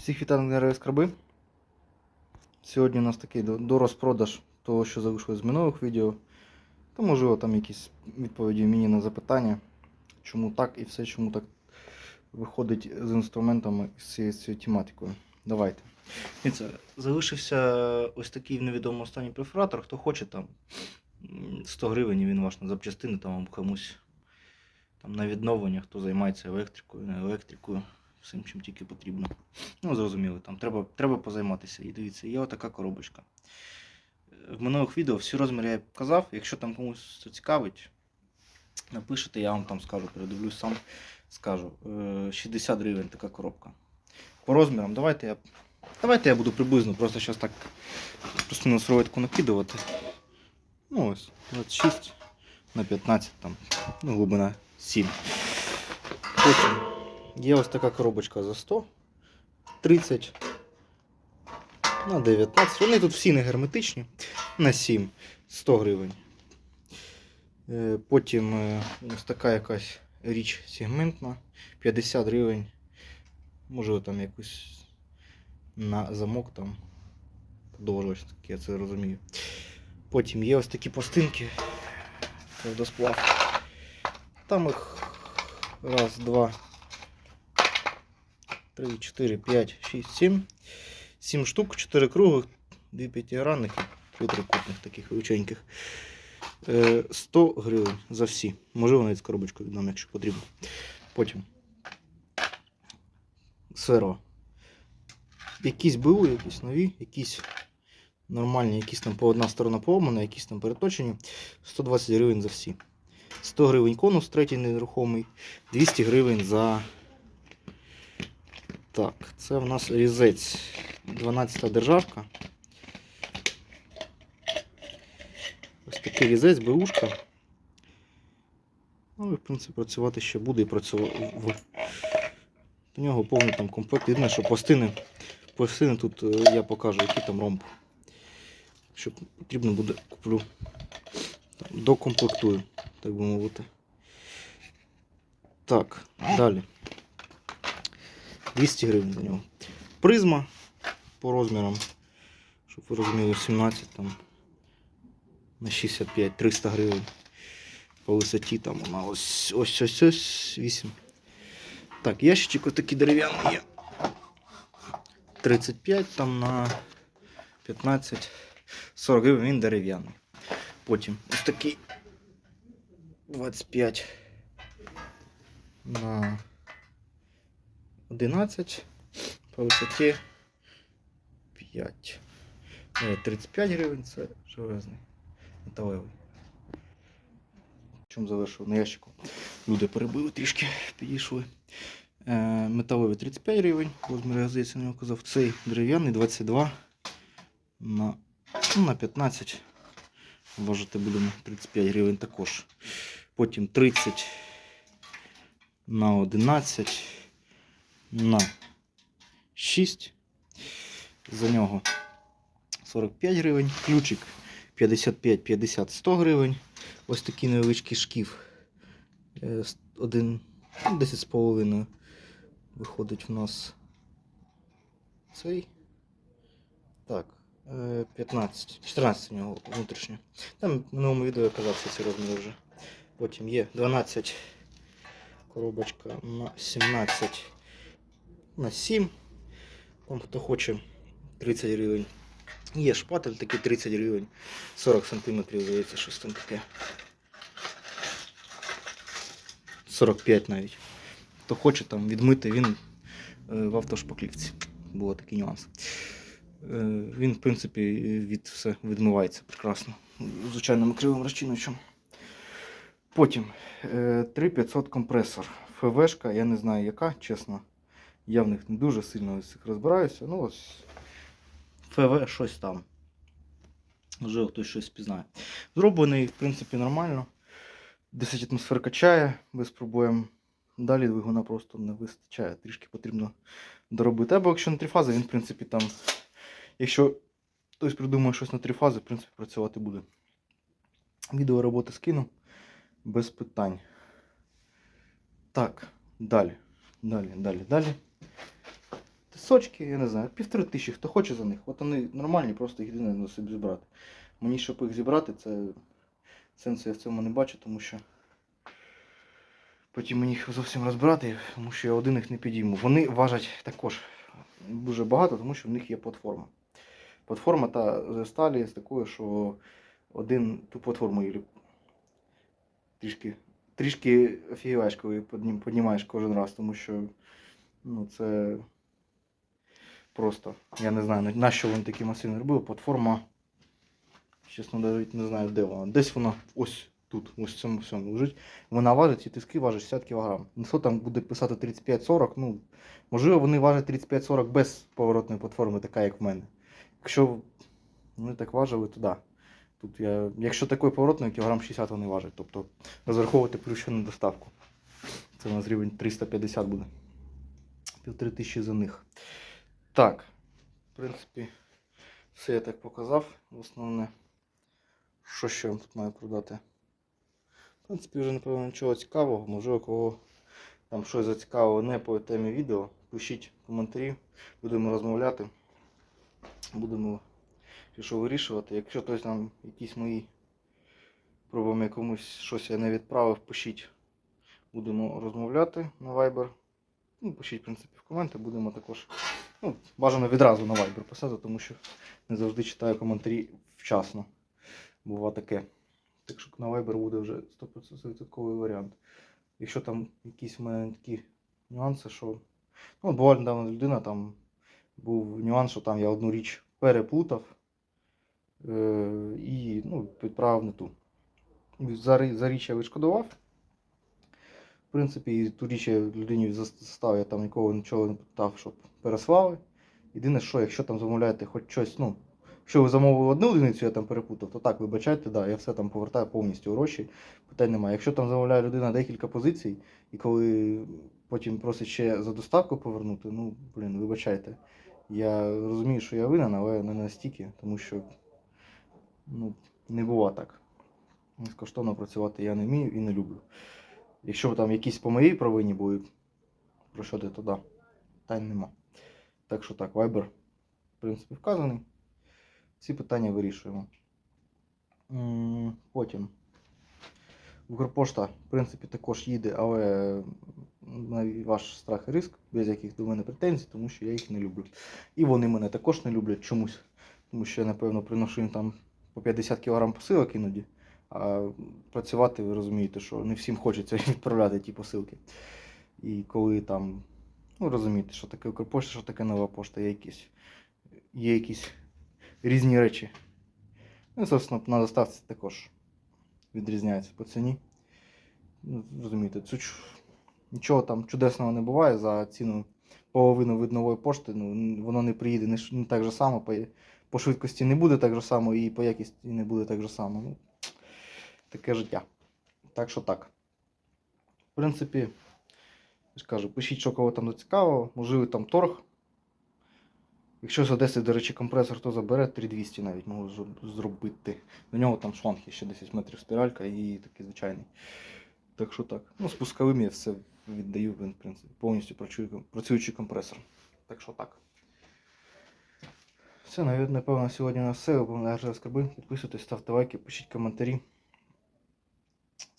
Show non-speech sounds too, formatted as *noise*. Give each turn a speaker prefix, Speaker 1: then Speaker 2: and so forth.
Speaker 1: Всіх вітаю скраби. Сьогодні у нас такий дорозпродаж того, що залишилось з минулих відео. Та можливо там якісь відповіді мені на запитання, чому так і все, чому так виходить з інструментами з цією, з цією тематикою. Давайте. Дивіться, залишився ось такий в невідомому стані перфоратор. Хто хоче там 100 гривень він ваш на запчастини там комусь там, на відновлення, хто займається електрикою, не електрикою, всім чим тільки потрібно. Ну, зрозуміло, там треба, треба позайматися. І дивіться, є отака коробочка. Е, В минулих відео всі розміри я показав. Якщо там комусь це цікавить, напишете, я вам там скажу, передивлюсь сам, скажу. Е, 60 гривень така коробка. По розмірам, давайте я. Давайте я буду приблизно, просто зараз так просто на сровитку накидувати. Ну ось, 26 на 15, там, ну, глибина 7. Потім є ось така коробочка за 100, 30 на 19. Вони тут всі не герметичні. На 7, 100 гривень. Е, Потім е, ось така якась річ сегментна, 50 гривень. Може там якусь на замок там подовжувач, я це розумію. Потім є ось такі пластинки. Водосплав. Там їх раз, два, три, чотири, п'ять, шість, сім. Сім штук, чотири круглих, дві п'ятигранних і трикутних таких величеньких. Е, 100 гривень за всі. Можливо, навіть з коробочкою віддам, якщо потрібно. Потім. Сферова. Якісь БУ, якісь нові, якісь нормальні, якісь там по одна сторона поломана, якісь там переточені. 120 гривень за всі. 100 гривень конус, третій нерухомий, 200 гривень за. Так, це в нас різець. 12-та державка. Ось такий різець, беушка. Ну і в принципі працювати ще буде і працював. До нього повний там комплект. Єдине, що пластини, пластини тут е, я покажу, який там ромб. Якщо потрібно буде, куплю. Там, докомплектую, так би мовити. Так, далі. 200 гривень за нього. Призма по розмірам, щоб ви розуміли, 17 там на 65, 300 гривень. По висоті там вона ось ось ось ось 8. Так, ящичок ось такий дерев'яний є. 35 там на 15, 40 гривень він дерев'яний. Потім ось такий 25 на 11 по висоті 5. Е, 35 гривень це железний металевий. Чому завершив на ящику? Люди перебили трішки, підійшли. Е, металевий 35 гривень, розмір здається не казав. Цей дерев'яний 22 на, ну, на 15. Вважати будемо 35 гривень також. Потім 30 на 11 на 6. За нього 45 гривень. Ключик 55, 50, 100 гривень. Ось такий невеличкий шкіф. Е, Один, ну, 10 з половиною. Виходить в нас цей. Так, е, 15, 14 у нього внутрішнє. Там в минулому відео я казав, що ці розміри вже. Потім є 12 коробочка на 17 на 7. Там хто хоче 30 гривень. Є шпатель такий 30 гривень, 40 сантиметрів, здається, щось там таке. 45 навіть. Хто хоче там відмити, він е, в автошпаклівці. Було такий нюанс. Е, Він, в принципі, від все відмивається прекрасно. Звичайним кривим розчиночем. Потім е, 3500 компресор. ФВшка, я не знаю яка, чесно. Я в них не дуже сильно ось розбираюся. Ну ось ФВ щось там. Можливо, хтось щось пізнає. Зроблений, в принципі, нормально. 10 атмосфер качає без проблем. Далі двигуна просто не вистачає. Трішки потрібно доробити. Або якщо на три фази, він, в принципі, там. Якщо хтось придумає щось на три фази, в принципі, працювати буде. Відео роботи скину без питань. Так, далі. Далі, далі, далі. Те пісочки, я не знаю, півтори тисячі, хто хоче за них. От вони нормальні, просто їх єдине собі зібрати. Мені, щоб їх зібрати, це сенсу я в цьому не бачу, тому що потім мені їх зовсім розбирати, тому що я один їх не підійму. Вони важать також дуже багато, тому що в них є платформа. Платформа та сталі з такою, що один ту платформу її трішки, трішки офігіваєш, піднімаєш кожен раз, тому що ну, це просто. Я не знаю, на що вони такі масивні робили. Платформа, чесно, навіть не знаю, де вона. Десь вона ось тут, ось в цьому всьому лежить. Вона важить, ці тиски важать 60 кг. Що там буде писати 35-40, ну, можливо, вони важать 35-40 без поворотної платформи, така як в мене. Якщо вони так важили, то да. Тут я, якщо такий поворотний, кілограм 60 вони важать. Тобто розраховувати плющену доставку. Це у нас рівень 350 буде. Півтори тисячі за них. Так, в принципі, все я так показав. Основне, що ще вам тут маю продати. В принципі, вже, напевно, нічого цікавого. Можливо, кого там щось зацікавило не по темі відео. Пишіть коментарі, будемо розмовляти. Будемо що вирішувати. Якщо хтось там якісь мої проблеми комусь щось я не відправив, пишіть. Будемо розмовляти на Viber. Ну, пишіть, в принципі, в коменти, будемо також. Ну, бажано відразу на Viber писати, тому що не завжди читаю коментарі вчасно. Бува таке. Так що на Viber буде вже 100% варіант. Якщо там якісь в мене такі нюанси, що. Ну, буває недавно людина, там був нюанс, що там я одну річ переплутав е, і ну, відправив не ту. За, за річ я відшкодував. В принципі, і ту річ я людині застав, я там нікого нічого не питав, щоб переслали. Єдине, що якщо там замовляєте хоч щось, ну, якщо ви замовили одну одиницю, я там перепутав, то так, вибачайте, да, я все там повертаю повністю гроші, питань немає. Якщо там замовляє людина декілька позицій, і коли потім просить ще за доставку повернути, ну, блін, вибачайте. Я розумію, що я винен, але не настільки, тому що ну, не бува так. Безкоштовно працювати я не вмію і не люблю. Якщо там якісь по моїй провині були, про що ти то да, питань нема. Так що так, Viber, в принципі, вказаний. Всі питання вирішуємо. Потім. Укрпошта, в принципі, також їде, але на ваш страх і риск, без яких до мене претензій, тому що я їх не люблю. І вони мене також не люблять чомусь. Тому що я, напевно, приношу їм там по 50 кг посилок іноді. А працювати, ви розумієте, що не всім хочеться *laughs* відправляти ті посилки. І коли там, ну розумієте, що таке Укрпошта, що таке нова пошта, є якісь, є якісь різні речі. Ну, собственно, на доставці також відрізняється по ціні. Ну, розумієте, це нічого там чудесного не буває за ціну половину від нової пошти. Ну, воно не приїде не, не так же само, по, по швидкості не буде так же само, і по якісті не буде так же само. Ну, таке життя. Так що так. В принципі, я пишіть, що кого там зацікавило, можливо там торг. Якщо з Одеси, до речі, компресор, то забере 3200 навіть можу зробити. До нього там шланг ще 10 метрів спіралька і такий звичайний. Так що так. Ну, спусковим я все віддаю, в принципі, повністю працюючий компресор. Так що так. Все, напевно, на сьогодні на все. Обов'язково скарби. Підписуйтесь, ставте лайки, пишіть коментарі.